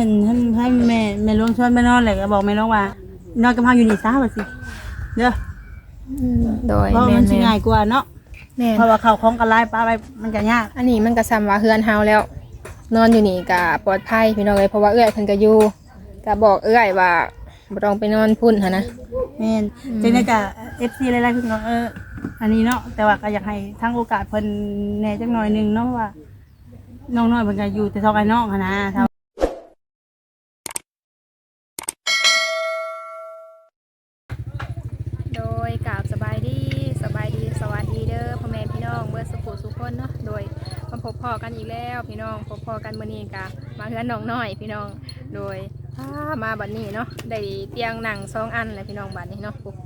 มันให้ให้แม่แม่ลวงชวนแม่นอนเลยก็บอกแม่น้องว่านอนกับเฮาอยู่นี่ซะว่าสิเด้อโดยเพราะแม่มันนสิง่ายกว่าเนาะแม่นเพราะว่าเขาของกันลายปลาไปมันก็ยากอันนี้มันก็ซ้ำว่าเฮือนเฮาแล้ว นอนอยู่นี่ก็ปลอดภัยพี่น้องเอ้ยเพราะว่าเอื้อยเพิ่นก็อยู่ก็บอกเอื้อยว่าบ่ต้องไปนอนพุ่นหั่นนะ แม่นจังได๋ก็ FC หลายๆเพิ่นก็เอออันนี้เนาะแต่ว่าก็อยากให้ทั้งโอกาสเพิ่นแหน่จักหน่อยหนึงเนาะว่าน้องน้อยเพิ่นก็อยู่แต่ทอกไอ้น้องหันนะถ้า โดยกราบสบายดีสบายดีสวัสดีเด้อพ่อแม่พี่น้องเบิดสุขุสุขคนเนาะโดยมาพบพ่อกันอีกแล้วพี่น้องพบพ่อกันมื้อนี้กะมาเฮือนน้องน้อยพี่น้องโดยมาบัดนี้เนาะได้เตียงหนังสองอันเลยพี่น้องบัดนี้เนาะปุ๊บ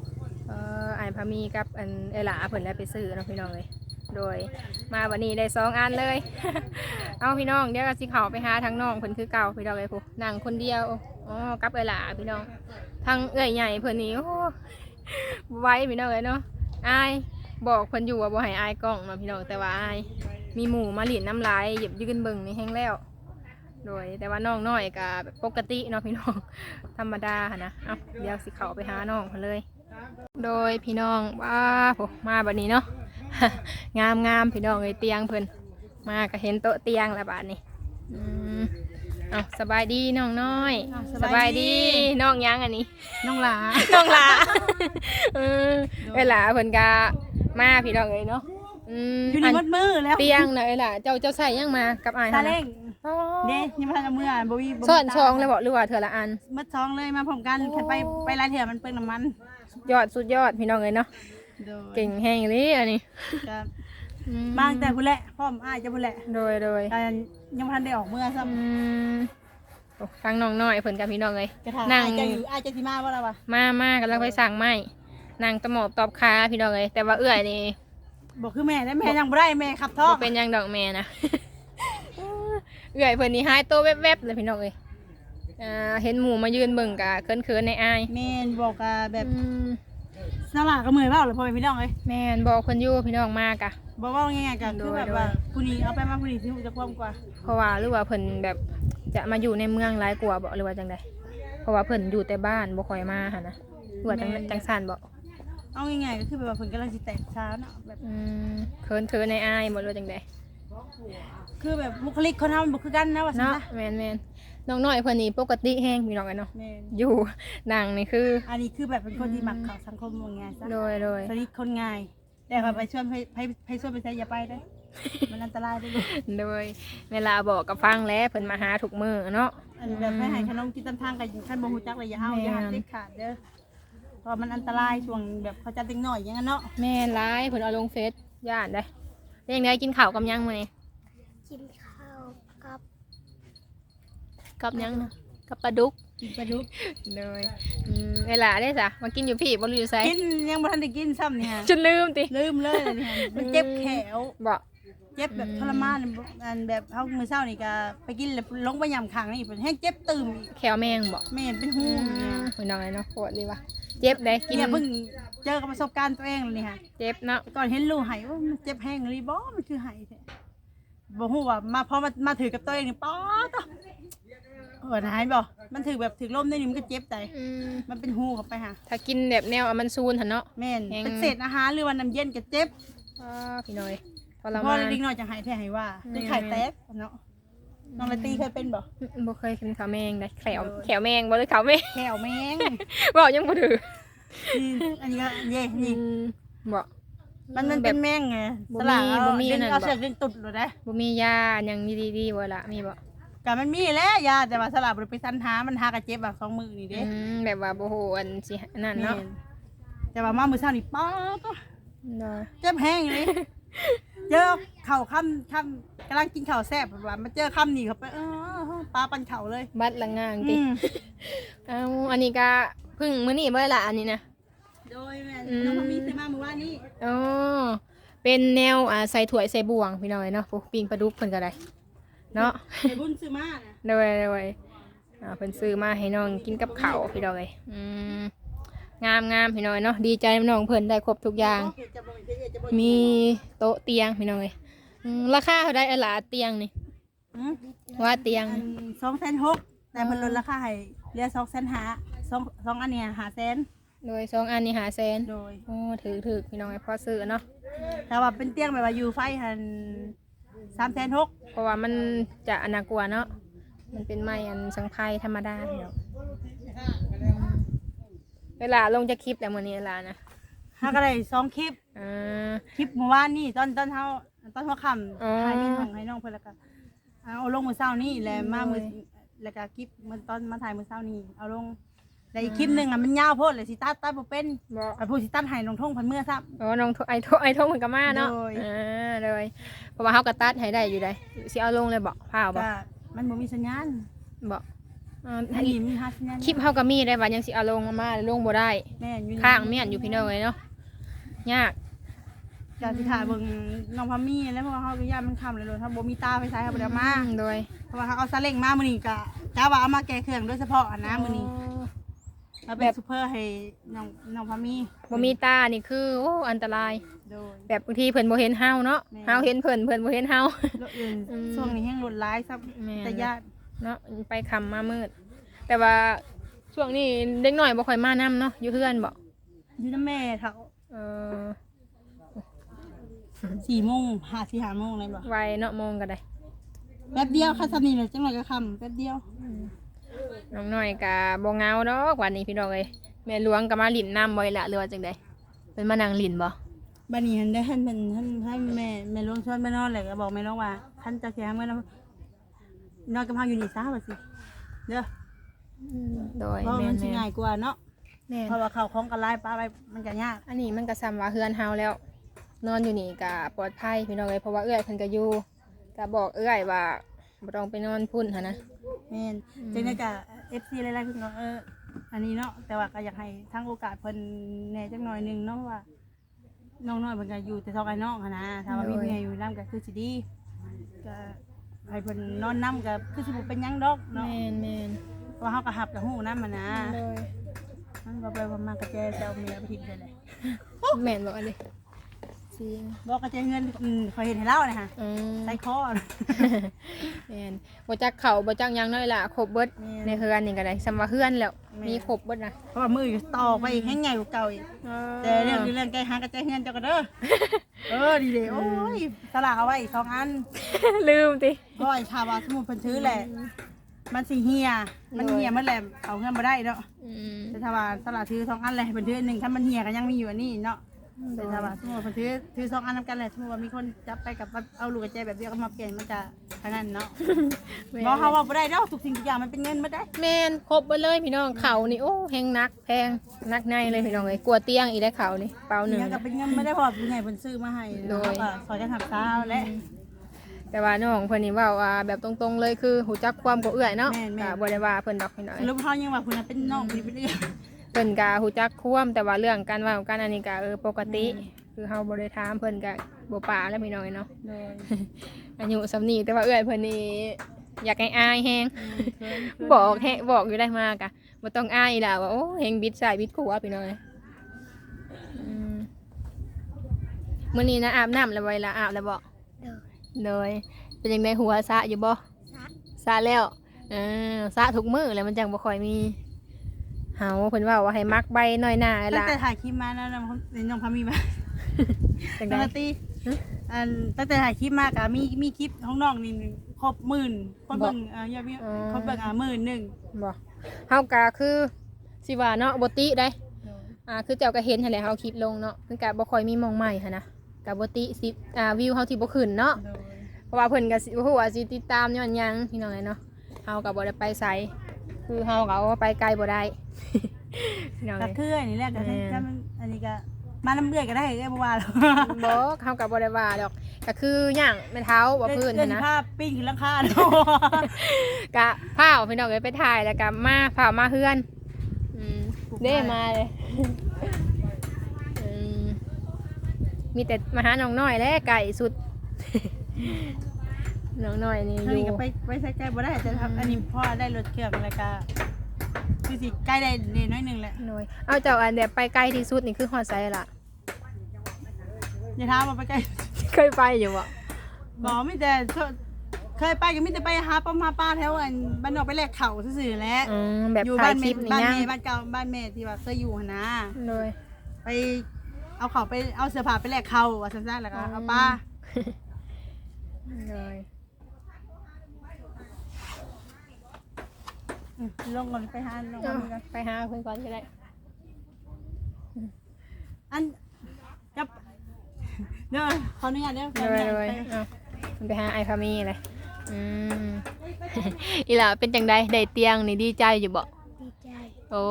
เอ่อไอพามีกับอันเอหลาเพิ่นได้ไปซื้อเนาะพี่น้องเลยโดยมาวันนี้ได้สองอันเลย เอาพี่น้องเดี๋ยวก็สิเขาไปหาทางน้องเพิ่นคือเก่าพี่น้องเลยปุ๊นั่งคนเดียวอ๋อกับเอหลาพี่น้องทางเอื้อยใหญ่เพิ่นนี่โอ้ ไว้พี่น้องเลยเนาะอายบอกเพิ่นอยู่ว่าบ่ให้อายกล้องมาพี่น้องแต่ว่าอายมีหมูมาหลินน้ำลายเหยียบยืนเบิ่งนี่แห้งแล้ว โดยแต่ว่าน้องน้อยก็แบบปกติเนาะพี่น้องธรรมดาหั้นะเอาเดี๋ยวสิเขาไปหาน้องเพิ่นเลย โดยพี่น้องว้าโหมาบัดนี้เนาะงามงามพี่น้องเลยเตียงเพิ่นมาก็เห็นโต๊ะเตียงล้วบาดนี้อืม เอาสบายดีน้องน้อยสบายดี น้องยังอันนี้ น้องหลา น้องหลาเออเวลาเพิ่นกามาพี่น้องเอ้ยเนาะอืมอยู่นี่หมดมือแล้วเตียงน่ะเอ้ยล่ะเจ้าเจ้าใส่ยังมากับอายตาเล่งอ๋อเด้ยังบ่ทันเอามืออ่านบ่มีบ่มีซ่อนตาซองเลยบอกหรือว่าเธอละอัน มัดซองเลยมาพร้อมกันคันไปไปลายเถื่อมันเปลืองน้ำมันสุดยอดสุดยอดพี่น้องเอ้ยเนาะเก่งแฮงเลยอันนี้ ครับ อืบางแต่ผู้แหละพร้อมอ้ายจะผู้แหละโดยโดยแต่ยังบ่ทันได้ออกเมื่อซ้ำอืมโอ้ทางน้องน้อยเพิ่นกับพี่น้องเอ้ยกระถางนั่ง อ้ายจะอยู่อ้ายจะสิมาบ่ล่ะวะมามากันแล้วไปสั่งไม้นั่งตะหมอบตอบคาพี่น้องเอ้ยแต่ว่าเอื้อยนี่บอกคือแม่ได้แม่ยังบ่ได้แม่ขับท่อบ่เป็นหยังดอกแม่นะ เอื่อยเพิ่นนี่หายตัวแวบๆเลยพี่น้องเอ้ยอ่าเห็นหมูมายืนเบิ่งกะเคินๆในอายแม่นบอกกะแบบ อืม สลากก็มือเปล่าเลยพ่อแม่พี่น้องเอ้ยแม่นบอกเพิ่นอยู่พี่น้องมากะ บอกว่าง่ายๆก็คือแบบว่าโดยผู้นี้เอาไปมาผู้นี้สิฮู้จักความกว่าเพราะว่าหรือว่าเพิ่นแบบจะมาอยู่ในเมืองหลายกว่าบ่หรือว่าจังใดเพราะว่าเพิ่นอยู่แต่บ้านบ่ค่อยมาหั่นนะหรือว่าจังจังซั่นบ่เอาง่ายๆก็คือแบบว่าเพิ่นกำลังสิแตกช้าเนาะแบบอืมเคินๆในอายบ่หรือว่าจังใดคือแบบบุคลิกคนเฮามันบ่คือกันนะว่าซั่นเนาะซะแม่นๆ น้องน้อยเพิ่นนี่ปกติแฮงพี่น้องกันเนาะแม่นอยู่นางนี่คือ อันนี้คือแบบเป็นคนที่มักเข้าสังคมว่าง่ายซะโดยโดยสนิทคนง่าย แต่ว่าไปชวนไปไปไปชวนไปใช้อย่าไปเด้อมันอันตรายเด้อลูกโดย เวลาบอกกับฟังแล้วเพิ่นมาหาทุกมื้อเนาะ อันแบบให้ให้ขนมกินตามทางกันคันบ่ฮู้จักเลยอย่าเอาอย่าหักเด็ดขาดเด้อเพราะมันอันตรายช่วงแบบเขาจะเด็กน้อยอย่างนั้นเนาะแม่นร้ายเพิ่นเอาลงเฟซย่านได้เรื่องใดกินข้าวกับหยังมื้อนี้ กินข้าวกับ กับหยังนะกับปลาดุกกินปลาดุกเลยอืมเวลาได้จ้ะมากินอยู่พี่บ่รู้อยู่ไสกินยังบ่ทันได้กินซ้ำเนี่ยจนลืมติลืมเลยเนี่ยมันเจ็บแขวบ่ เจ็บแบบทรมานอันแบบเฮามื้อเช้านี่ก็ไปกินแล้วลงไปย่ำขังนี่เพิ่นแห้งเจ็บตื่มอีกแขวแมงบ่แม่นเป็นหูอืเนี่ยมพี่น้องไอ้เนาะปวดเลยว่ะเจ็บได้กินเนี่ยเพิ่งเจอกับประสบการณ์ตัวเองเลยนี่ค่ะเจ็บเนาะก่อนเห็นลูกไหว่ามันเจ็บแห้งเลยบ่มันคือไหแท้บ่ฮู้ว่ามาพอมามาถือกับตัวเองนี่ป๊อดอะ เออหายบ่มันถือแบบถือลมได้นี่มันก็เจ็บใจอืมมันเป็นหูเข้าไปค่ะถ้ากินแบบแนวอะมันซูนหั่นเนาะ แม่นแห้ง เป็นเศษอาหารหรือว่าน้ำเย็นก็เจ็บอ้าพี่น้อยทรพอมานเล็กน้อยจะหายแท้หายว่าอืมจะไข่แตกเนาะน้องละตีเคยเป็นบ่บ่เคยกินข้าวแมงได้แขวโดยแขวแมงบ่หรือข้าวแมงแขวแมงบ่ยังบ่ถือนี่อันนี้ก็เย่อืนี่มบ่มันมันเป็นแมงไงบ่สลากมีเอาบ่มีดึงนั่นเอาบ่เสือกดึงตุดเลยนะบ่มียาหยังดีๆบ่ล่ะมีบ่ ก็มันมีแหล้วยาแต่ว่าสลากบ่ได้ไปสันหามันหากระเจ็บแบบสองมือนี่เด้อืมแบบว่าบ่โหอันสิอันนั่นเนาะแม่นแต่ว่ามามื้อเช้านี่ป๊อดเนาะเจ็บแห้งเลย เจอเข่าค่ำค่ำกำลังกินข้าวแซ่บแบบว่ามาเจอค่ำนี่เขาไปเออปลาปันเข่าเลยบัดละงางติอืมเอาอันนี้ก็เพิ่งมื้อนี้เบิ่ล่ะอันนี้นะ โดยแม่อืม น้องมามีซื้อมาเมื่อวานนี้อ๋อเป็นแนวอ่าใส่ถ้วยใส่บ่วงพี่น้อยเนาะพวกปิ้งปลาดุกเพิ่นก็ได้ เนาะไอ้บุญซื้อมาน่ะโดยโดยอ่าเพิ่นซื้อมาให้น้องกินกับข้าวพี่น้อยอืมงามงามพี่น้อยเนาะดีใจน้ำน้องเพิ่นได้ครบทุกอย่าง เดี๋ยวจะบ่เดี๋ยวจะบ่มีโต๊ะเตียงพี่น้อยอืมราคาเท่าไดอะล่ะเตียงนี่ อืมว่าเตียงอันสองแสนหกแต่เพิ่นลดราคาให้เหลือ2แสนหาสองสองอันเนี้ยหาแสนโดยสองอันนี้หาแสนโดย โอ้ถือถือพี่น้องไอ้พอซื้อเนาะแต่ว่าเป็นเตียงแบบว่าอยู่ไฟหัน 3แสนหกเพราะว่ามันจะอนากลัวเนาะมันเป็นไม้อันสังไพรธรรมดาเนาะเวลาลงจะคลิปแล้วมื้อนี้เวลานะเฮาก็ได้สองคลิปอ่า คลิปเมื่อวานนี่ตอนตอนเฮาตอนหัวค่ำอ๋อถ่ายนี่ของให้น้องเพิ่นแล้วก็เอาลงมื้อเช้านี่แหละมามื้อแล้วก็คลิปมันตอนมาถ่ายมื้อเช้านี่เอาลง แต่อีกคลิปหนึงอะมันยาวโพดเลยสิตัดตัดบ่เป็นบ่อันผู้สิตัดให้น้องทงเพันเมื่อซับอ๋อน้องโทไอโทไอโทมันก็มาเนาะโดย อ่าเลยเพราะว่าเฮาก็ตัดให้ได้อยู่ได้สิเอาลงเลยบ่พาวบ่ก็มันบ่มีสัญญาณบ่อ่าอันนี้มีหาสัญญาณคลิปเฮาก็มีได้ว่ายังสิเอาลงมาลงบ่ได้ แม่นอยู่ข้างเมียนอยู่พี่น้องเลยเนาะยากจากสิถ่ายเบิ่งน้องพามีแล้วเพราะว่าเฮาก็ย่านมันค่ำเลยโดนถ้าบ่มีตาไฟฉายเฮาบ่ได้เอามาโดยเพราะว่าเขาเอาซาเล้งมามื้อนี้ก็กะว่าเอามาแก้เครื่องโดยเฉพาะอันนะมื้อนี้ มาเป็นซูเปอร์ให้น้องน้องพามีบ่มีตานี่คือโอ้อันตราย โดย แบบบางทีเพิ่นบ่เห็นเฮาเนาะแม่ เฮาเห็นเพิ่นเพิ่นบ่เห็นเฮา รถอื่นอืมช่วงนี้แห้งรถร้ายซับแม่นแต่ญาติเนาะไปคำมามืด แต่ว่าช่วงนี้เด็กน้อยบ่ค่อยมานํเนาะอยู่เฮือนบ่อยู่น้ำแม่เขาเออสี่โมงหาสี่หาโมงเลยบ่ไวเนาะโมงก็ได้ แป๊บเดียวค่ะสำนีเลยจังหน่อยก็คำแป๊บเดียว น้องน้อยก็บ่เหงาดอกวันนี้พี่น้องเอ้ยแม่หลวงก็มาหลินน้ำบ่อยละหรือว่าจังไดเป็นมานั่งหลินบ่บันนี้หันได้ท่านเป็นท่านให้แม่แม่ลวงชวนแม่นอนเลยก็บอกแม่น้องว่าท่านจะเสียเมื่อนอนนอนกับเฮาอยู่นี่ซะว่าสิเด้อโดยเพราะแม่มันนสิง่ายกว่าเนาะแม่นเพราะว่าเขาของกันไล่ป้าไปมันก็ยากอันนี้มันก็ซ้ำว่าเฮือนเฮาแล้ว นอนอยู่นี่ก็ปลอดภัยพี่น้องเอ้ยเพราะว่าเอื้อยเพิ่นก็อยู่ก็บอกเอื้อยว่าบ่ต้องไปนอนพุ่นหั่นนะแม่นจังได๋ก็ FC หลายๆเพิ่นก็เอออันนี้เนาะแต่ว่าก็อยากให้ทั้งโอกาสเพิ่นแหน่จักหน่อยหนึงเนาะว่าน้องน้อยเพิ่นก็อยู่แต่ซอกไอ้น้องหันนะถ้าว่ามีเมียอยู่นํก็คือสิดีก็ให้เพิ่นนอนนํก็คือสิบ่เป็นหยังดอกเนาะแม่นแม่นเพราะเฮาก็หับกับหูนํมันนะ โดยมันบ่ไปบ่มากระแจจะเอาเมียไปทิ้งได้เลย แม่นบอกอั นนี้สิบอกกระแจเงินอืมขอยเห็นให้เล่านะฮะอืมใส่คอแม่นบ่จักเข้าบ่จักหยังน้อยล่ะครบเบิดแม่นในเฮือนนี่ก็ได้ซ้ำว่าเฮือนแล้ว แม่น มีครบเบิดนะเพราะว่ามืออยู่ต่อไปอีกแห้งใหญ่กว่าเก่าอีกแต่เรื่องคือเรื่องแกหากระแจเงินเจ้าก็เด้อเออดีเลยโอ้ยสลากเอาไว้อีกสองอันลืมติเพราะไอ้ชาวบ้านสมุนเพิ่นถือแหละ มันสิเฮียมันเฮียมันแหละเอาเงินบ่ได้เนาะ อืม แต่ชาวบ้านสลากถือสองอันเลยให้เพิ่นถืออันหนึงถ้ามันเฮียก็ยังมีอยู่อันนี้เนาะ แต่ถ้าว่าสมมติคนถือถือสองอันนำกันเลยสมมติว่ามีคนจับไปกับว่าเอาลูกกระเจแบบเดียวก็มาเปลี่ยนมันจะทางนั้นเนาะบอกเขาว่าบ่ได้เนาะทุกสิ่งทุกอย่างมันเป็นเงินบ่ได้แมนครบเบิดเลยพี่น้องเขานี่โอ้แพงนักแพงนักในเลยพี่น้องเอ้ยกลัวเตียงอีกได้เขานี่เปล่าหนึ่งเนี่ยก็เป็นเงินไม่ได้เพราะว่าผู้ใหญ่เพิ่นซื้อมาให้โดย แล้วก็ซอยกันหักเช้าและ แต่ว่าน้องเพิ่นนี่เว่าว่าแบบตรงๆเลยคือหูจักความกับเอื้อยเนาะแม่นแม่นก็บ่ได้ว่าเพิ่นดอกพี่น้องสรุปเขายังว่าคุณน่ะเป็นน้องพี่เป็นเรื่องเพิ่นก็หูจักความแต่ว่าเรื่องการเว่ากันอันนี้ก็เออปกติ คือเฮาบ่ได้ถามเพิ่นก็บ่ปาแล้วพี่น้องเนาะโดยอายุสำนีแต่ว่าเอื้อยเพิ่นนี่อยากให้อายแฮงเพิ่นเพิ่นบอกแฮงบอกอยู่ได้มากอะบ่ต้องอายล่ะว่าโอ้เฮงบิดสายบิดขวาพี่น้องเอ้ยอืมมื้อนี้นะอาบน้ำแล้วบ่ล่ะอาบแล้วบ่เด้อเลยเป็นยังไงหัวสะอยู่บ่สะสะแล้วเออสะทุกมื้อแล้วมันจังบ่ค่อยมี เฮาเพิ่นว่าว่าให้มักใบหน่อยหน้าตั้งล่ะแต่ถ่ายคลิปมานะน้องน้องพามีมาจังปได๋กติอันตั้งแต่ถ่ายคลิปมาก็มีมีคลิปของน้องนี่ครบหมื่นคนเบิ่งเอ่อยอดวิวคนเบิ่งอะหมื่นหนึงบ่เฮาก็คือสิว่าเนาะบ่ติได้ อ่าคือเจ้าก็เห็นหั่นแหละเฮาคลิปลงเนาะมันก็บ่ค่อยมีหมองใหม่หั่นนะก็บ่ติสิอ่าวิวเฮาที่บ่ขึ้นเนาะโดยเพราะว่าเพิ่นก็สิบ่ฮู้ว่าสิติดตามย้อนหยังพี่น้องเอ้ยเนาะเฮาก็บ่ได้ไปไส คือเฮาก็เอาไปไกลบ่ได้พี่น้องก็เอ้ยคืออันนี้แหละก็ให้แม่ถ้ามันอันนี้ก็มาน้ำเลือดก็ได้ก็บ่ว่าหรอกบ่เฮาก็บ่ได้ว่าดอกก็คือหยังแม่เท้าบ่พื้นเล่หั่นนนะภาพปิ้งขึ้นหลังคาเนาะกะพาพี่น้องเอ้ยไปถ่ายแล้วก็มาพามาเฮือนอืมเด้มาเลยอืมมีแต่มาหาน้องน้อยและไก่สุด น้องน้อยนี่ออันนี้ยู่ก็ไปไปใช้ใกล้บ่ได้แต่ทำอันนี้พ่อได้รถเครื่องแล้วก็คือสิใกล้ได้นิดน้อยหนึงแหละน้อยเอาเจ้าอันเดียไปไกลที่สุดนี่คือฮอดไซล่ะ อย่าถามว่าไปใกล้ เคยไปอยู่บ่บ่มีแต่ชเคยไปก็มีแต่ไปหาป้ามาป้าแถวอันบ้านนอกไปแลกเข่าซื่อๆแหล้วอืมแบบอยู่ถ่าบ้ายนคแม่ลิปนี่บ้านยังแม่บ้านเก่าบ้านแม่ที่ว่าเคยอยู่หั่นนะโดยไปเอาเข่าไปเอาเสื้อผ้าไปแลกเข่าว่าซั่นๆแล้วก็เอาป้าโดย อืมลงก่อนไปหาลงก่อนไปหาเพื่อนก่อนก็ได้อันจับเด้อขออนุญาตเด้อขโดออนุยญาตโดยไปเอามันไปหาไอพามีเลยอืม อีหล่ะเป็นจังใดได้เตียงนี่ดีใจอยู่บ่ ดีใจโอ้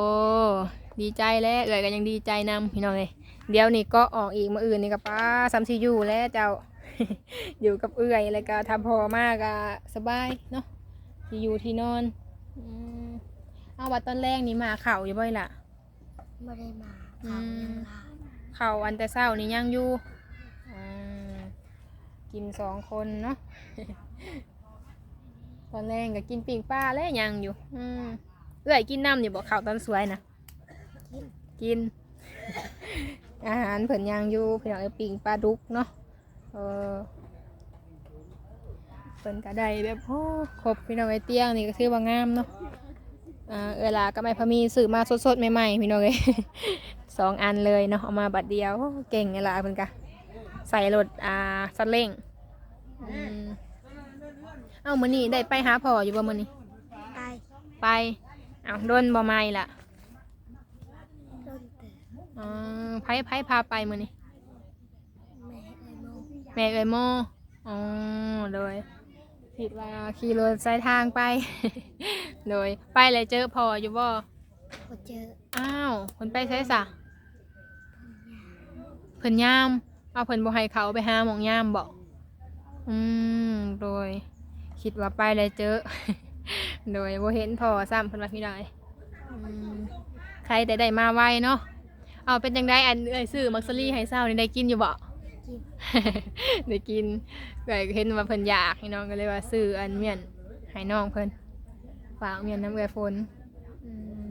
ดีใจแล้วเอ่ยก็ยังดีใจนำพี่น้องเลยเดี๋ยวนี้ก็ออกอีกมาอื่นนี่กับป้าซัมซีอยู่แล้วเจ้า อยู่กับเอื่อยแล้วก็ทำพอมากอะสบายเนาะที่อยู่ที่นอนอืม เอาวัดตอนแรกนี่มาเข่าอยู่บ่อยล่ะ ไม่ได้มาอืเขามยังลาเข่าอันแต่เศร้านี่ยังอยู่อืมกินสองคนเนาะ ตอนแรกก็กินปีกปลาแล้วยังอยู่ อืมเอื่อยกินน้ำอยู่บ่เข่าตอนสวยนะกินกิน อาหารเพิ่นยังอยู่เพิ่นเอาปิ่งปลาดุกเนาะเออเพิ่นก็ได้แบบโอ้ครบพี่น้องไอเตียงนี่ก็คือว่างามเนาะอ่า เวลาก็ไม่พอมีซื้อมาสดๆใหม่ๆพี่น้องเอ้ยสองอันเลยเนาะเอามาบัดเดียวโอ้เก่งเวลาเพิ่นกะใส่รถอ่าซัดเร่งอืมเอ้ามื้อนี้ได้ไปหาพ่ออยู่บ่มื้อนี้ไปไปเอ้าโดนบ่ไม่ล่ะต้นแต่อ๋อไผไผพาไปมื้อนี้แม่ไอ้โมแม่เอ๋ยโมอ๋อโดยคิดว่าขี่รถสายทางไป โดยไปเลยเจอพออยู่บ่พอเจออ้าวเพิ่นไปใช้สะเพิ่นยามเอาเพิ่นบ่ให้เขาไปหาหมองยามบ่อืมโดย คิดว่าไปเลยเจอ โดยบ่เห็นพอซ้ำเพิ่นว่าพี่ได้อืมใครแต่ได้มาไวเนาะเอาเป็นจังไดอันเอ้ยซื้อมักซลี่ให้เศร้านี่ได้กินอยู่บ่กินได้กินก็เห็นว่าเพิ่นอยากให้น้องก็เลยว่าซื้ออันเมียนให้น้องเพิ่น ฝากเมียนน้ำเอือยฝนอืม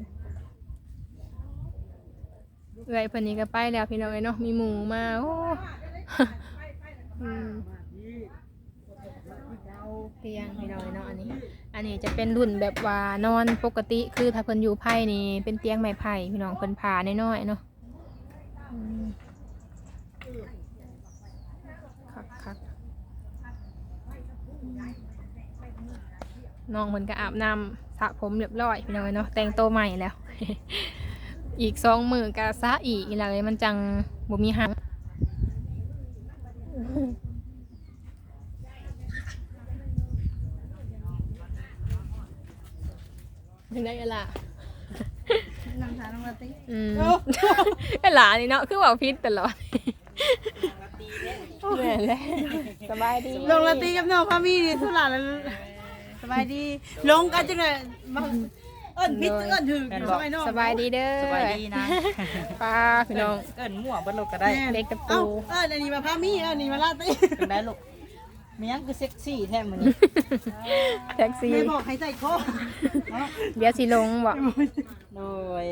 เอือยเพิ่นนี่ก็ไปแล้วพี่น้องเอ้ยเนาะมีหมูมาโอ้อืมเตียงพี่น้องเอ้ยเนาะอันนี้ อันนี้จะเป็นรุ่นแบบว่านอนปกติคือถ้าเพิ่นอยู่ไผ่นี่เป็นเตียงไม้ไผ่พี่น้องเพิ่นผ่าน้อยๆเนาะอืม คักคัก น้องเพิ่นก็อาบน้ำสระผมเรียบร้อยพี่น้อยเนาะแต่งตัวใหม่แล้ว อีกสองมือก็สระอีกอีหละเลยมันจังบ่มีหางเป็นได้กันล่ะนั่งทานน้องลาติอืมโอ้เอ้ยหลานนี่เนาะคือเว่าพิษตลอดเหนื่อยเลยสบายดี ลงลาติกับน้องพามีนี่ทุลาแล้วส บายดีลงกันจังได๋มาเอิ้นผิดเอิ้นถูกอยู่สบายน้องสบายดีเด้อสบายดีนะป้าพี่น้องเอิ้นมั่วเบ่ลูกก็ได้แม่เล็กตะปูเอ้าเอิ้นอันนี้มาพามีเอิ้นอันนี้มาลาติเป็นได้ลูกมีหยังคือเซ็กซี่แท้มื้อนี้แท็กซี่ไม่บอกให้ใจคอเนาะเดี๋ยวสิลงบอกโดย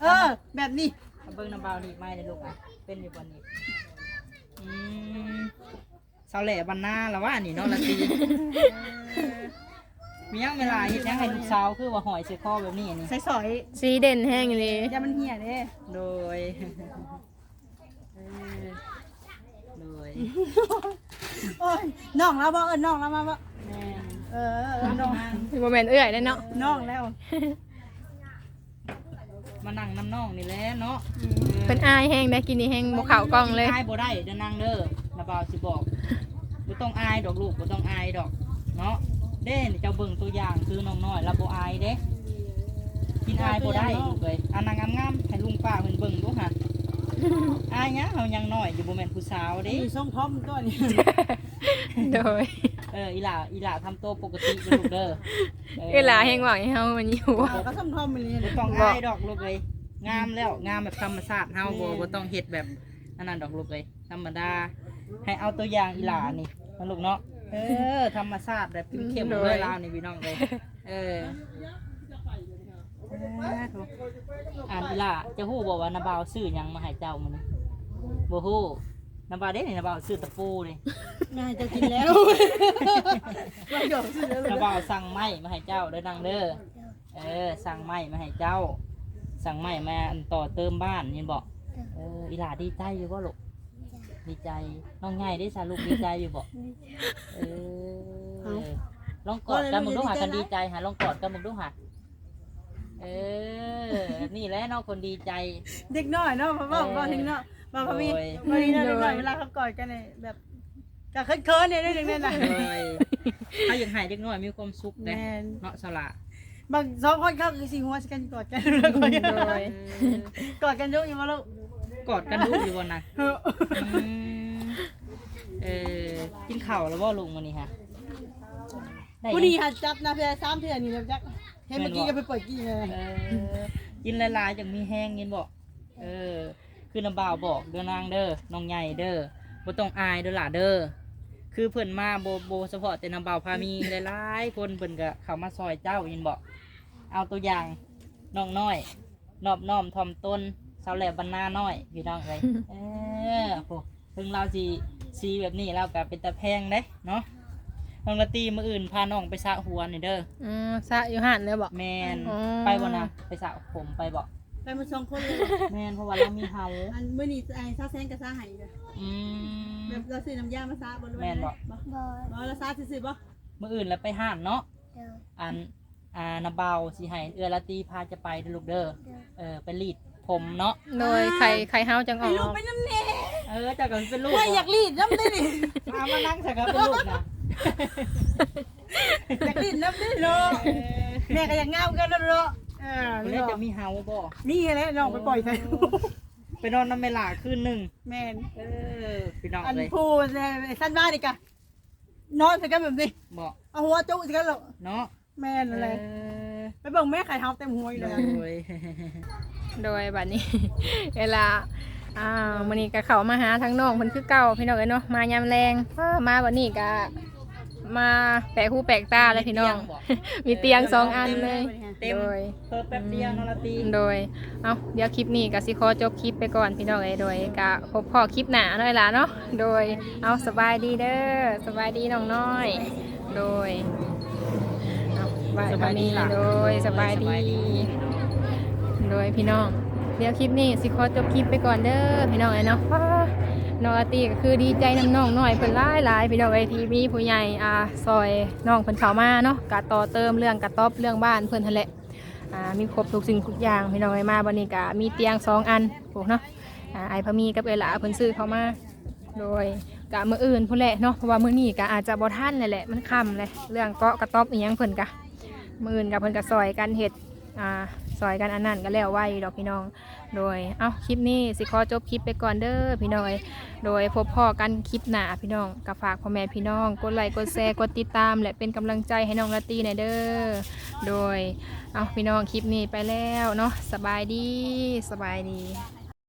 เออ แบบนี้เอาเบิ่งน้ำเบานี่ไม่ได้ลูกอะเป็นอยู่บ่นี้อืมเสาแหล่บันหน้าแล้วว่านี่เนาะละตี มีหยังเวลาเฮ็ดหยังให้ลูกสาวคือว่าหอยใส่คอแบบนี้นี่ใส่สอยสีเด่นแห้งเลยอย่ามันเหี่ยเด้โดยเออโดยโอ้ยน้องแล้วบ่เอิ้นน้องแล้วมาบ่แม่นเออเออน้องโมเมนต์เอื้อยได้เนาะน้องแล้วมานั่งน้ำน้องนี่แหละเนาะเป็นอายแห้งได้กินนี่แห้งบกเข่าวกล้องเลยอายบ่ได้เด้อนั่งเด้อน้าบ่าวสิบอกบ่ต้องอายดอกลูกบ่ต้องอายดอกเนาะ เด้นี่เจ้าเบิ่งตัวอย่างคือน้องน้อยเราบ่อายเด้กินอายบ่ได้ลูกเอ้ยอันนางงามๆให้ลุงป้าเพิ่นเบิ่งดูหั่นอายหยังเฮายังน้อยอยู่บ่แม่นผู้สาวเด้มีทรงพร้อมตัวนี้โดยเอออีหล่าอีหล่าทำตัวปกติเด้อลูกเด้อเวลาแห้งหวังให้เฮามันอยู่ก็ทรงพร้อมไปเลยบ่ต้องอายดอกลูกเอ้ยงามแล้วงามแบบธรรมชาติเฮาบ่บ่ต้องเฮ็ดแบบอันนั้นดอกลูกเอ้ยธรรมดาให้เอาตัวอย่างอีหล่านี่นะลูกเนาะ เออธรรมชาติแบบเข้มๆเลยลาวนี่พี่น้องเลยเอออ่านอีหล่าจะฮู้บอกว่านาบาวซื้อหยังมาให้เจ้ามื้อนี้บ่ฮู้น้ำบาวเด้นี่น้ำบาวซื้อตะปูนี่แม่ให้เจะกินแล้วว่าหยอกสิแล้วเลยน้ำบาวสั่งไม้มาให้เจ้าเด้อนางเด้อเออ สั่งไม้มาให้เจ้า สั่งไม้มาอันต่อเติมบ้านเห็นบอกเอออีหลาดีใจอยู่บ่ลูก ดีใจน้องใหญ่ได้สาลูกดีใจอยู่บ่เออลองกอดกันมึงดูหากันดีใจหาลองกอดกันมึงดูหาเออนี่แหละน้องคนดีใจ เด็กน้อยเนาะพ่อบอกบอกถึงเนาะบอกพ่อมีโอ้ยวันนี้เนาะเด็กน้อยเวลาเขากอดกันเนี่ยแบบกะเคินๆเนี่ยได้ถึงนั่นน่ะเลยถ้าอยากหายเด็กน้อยมีความสุขแม่เด้นเนาะสละบางสองคนเขาคือสิหัวสิกันกอดกันแล้วกอดกันโดยกอดกันอยุ่อยู่มาลูก กอดกันดูอยู่บนนะเอออืมเออกินข้าวแล้วบ่ลุงมื้อนี้ฮะได้ผู้นี้หัดจับนะเพื่อซ้ำเพื่อนี่นะจักเห็นเมื่อกี้ก็ไปเปิดกี้เลยเออกินหลายๆจังมีแห้งยินบ่เออ คือน้ำบ่าวบอกเด้อนางเด้อน้องใหญ่เด้อบ่ต้องอายเด้อหล่ะเด้อคือเพิ่นมาโบโบเฉพาะแต่น้ำบ่าวพามีหลายๆคนเพิ่นก็เข้ามาซอยเจ้ายินบ่เอาตัวอย่างน้องน้อยนอบน้อมถ่อมตน สาวแหลบบรรณาน้อยพี่น้องเลยเออโหถึงเราสีสีแบบนี้เราก็เป็นตะแพงเด้เนาะน้องละตีมืออื่นพาน้องไปสระหัวนี่เด้ออืมซะอยู่หันเลยบอก แมนอ๋อ ไปบ่นะไปสระผมไปบ่ไปมาสองคนเลยแมนเพราะว่าเรามีเฮาอันเมื่อนี้ไอ้ซาแซงกับซาไห้เลยอืม แบบเราซื้อน้ำยามาซาบนแม่นบ่ บ่บอลบ่เราซาซื้อๆบ่มืออื่นแล้วไปห้านเนาะเดินอันอ่านาเบาสิให้เอือละตีพาจะไปเด้อลูกเด้อเดินเออไปรีด ผมเนาะโดยไข่ไข่เฮาจังอไอ้อกลูกไปน้ำเน่เออเจากกันเป็นลูกว่าอยากรีดน้ำได้ดิมามานั่งใส่กันเป็นลูกนะอยากรีดน้ำได้เนาะแม่ก็อยากงามกันแล้วเนาะเออคนนี้จะมีเฮาบ่นี่แหละน้องไปปล่อยใส่ไปนอนน้ำเมลาคืนหนึ่งแม่นเออพี่น้องอันเลยพูดเนี่ยสั้นบ้านดิกะนอนใส่กันแบบนี้บอกเอาหัวจุกใส่กันหรอกเนาะแม่นอะไรเออไป เบิ่งแม่ไข่เฮาเต็มหัวอยู่เลยโอ้ยโดยบัดนี้ เวลาอ่ามื้อนี้ก็เข้ามาหาทั้งน้องเพิ่นคือเก่าพี่น้องเอ้ยเนาะมายามแรงเออมาบัดนี้ก็มาแปลกหูแปลกตาเลยพี่น้อง มีเตียงสองอันเลยเต็ม โดย เพิ่มแป๊บเดียวนอนละตีโดย เอาเดี๋ยวคลิปนี้ก็สิขอจบคลิปไปก่อนพี่น้องเอ้ยโดยก็พบพ่อคลิปหน้าหน่อยล่ะเนาะ โดย เอาสบายดีเด้อ สบายดีน้องน้อย โดยเอา บายสบายดีดีล่ะโดยสบายดีสบายดีโดยพี่น้อง เดี๋ยวคลิปนี้สิขอจบคลิปไปก่อนเด้อพี่น้องเอ้ยเนาะว้าน้องอาตีก็คือดีใจน้ำน้องหน่อยเพิ่นหลายหลายพี่น้องเอ้ยที่มีผู้ใหญ่อ่าซอยน้องเพิ่นเข้ามาเนาะกะต่อเติมเรื่องกระต๊อบเรื่องบ้านเพิ่นหั่นแหละอ่ามีครบทุกสิ่งทุกอย่างพี่น้องเอ้ยมาบันนี้ก็มีเตียงสองอันโอ้เนาะอ่าไอพะมีกับเอหลาเพิ่นซื้อเข้ามา โดยกะมื้ออื่นพุ่นแหละเนาะเพราะว่ามื้อนี้ก็อาจจะบ่ทันเลยแหละมันค่ำเลยเรื่องเกาะกระต๊อบอีหยังเพิ่นกะ มื่นกับเพิ่นก็ซอยกันเฮ็ดอ่าซอยกันอันนั้นก็แล้วไว้ดอกพี่น้อง โดยเอ้าคลิปนี้สิขอจบคลิปไปก่อนเด้อพี่น้องเอ้ยโดยพบพ่อกันคลิปหน้าพี่น้องก็ฝากพ่อแม่พี่น้องกดไลค์กดแชร์กดติดตาม และเป็นกำลังใจให้น้องลาตีหน่อยเด้อโดยเอาพี่น้องคลิปนี้ไปแล้วเนาะสบายดีสบายดี